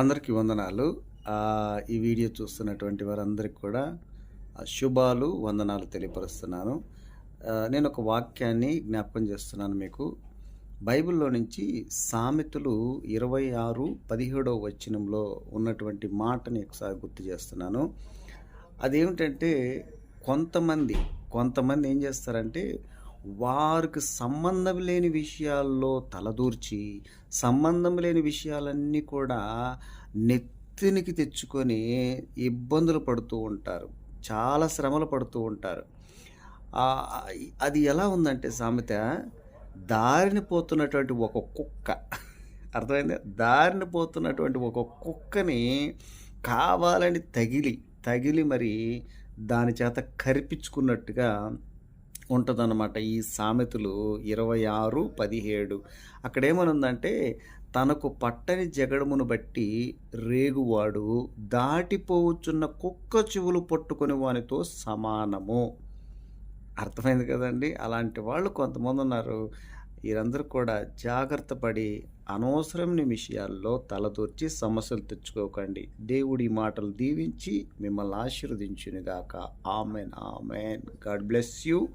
అందరికీ వందనాలు. ఈ వీడియో చూస్తున్నటువంటి వారందరికీ కూడా శుభాలు వందనాలు తెలియపరుస్తున్నాను. నేను ఒక వాక్యాన్ని జ్ఞాపకం చేస్తున్నాను మీకు. బైబిల్లో నుంచి సామెతలు ఇరవై ఆరు పదిహేడవ వచనంలో ఉన్నటువంటి మాటని ఒకసారి గుర్తు చేస్తున్నాను. అదేమిటంటే కొంతమంది కొంతమంది ఏం చేస్తారంటే వారికి సంబంధం లేని విషయాల్లో తలదూర్చి సంబంధం లేని విషయాలన్నీ కూడా నెత్తినికి తెచ్చుకొని ఇబ్బందులు పడుతూ ఉంటారు. చాలా శ్రమలు పడుతూ ఉంటారు. అది ఎలా ఉందంటే సామెత దారిని పోతున్నటువంటి ఒక కుక్క. అర్థమైంది? దారిన పోతున్నటువంటి ఒక కుక్కని కావాలని తగిలి తగిలి మరి దాని చేత కరిపించుకున్నట్టుగా ఉంటుందన్నమాట. ఈ సామెతలు ఇరవై ఆరు పదిహేడు. అక్కడ ఏమనుందంటే తనకు పట్టని జగడమును బట్టి రేగువాడు దాటిపోవచ్చున్న కుక్క చెవులు పట్టుకొని వానితో సమానము. అర్థమైంది కదండి? అలాంటి వాళ్ళు కొంతమంది ఉన్నారు వీరందరూ కూడా జాగ్రత్త పడి అనవసరమైన విషయాల్లో తలదూర్చి సమస్యలు తెచ్చుకోకండి. దేవుడి మాటలు దీవించి మిమ్మల్ని ఆశీర్వదించునుగాక. Amen amen. God bless you.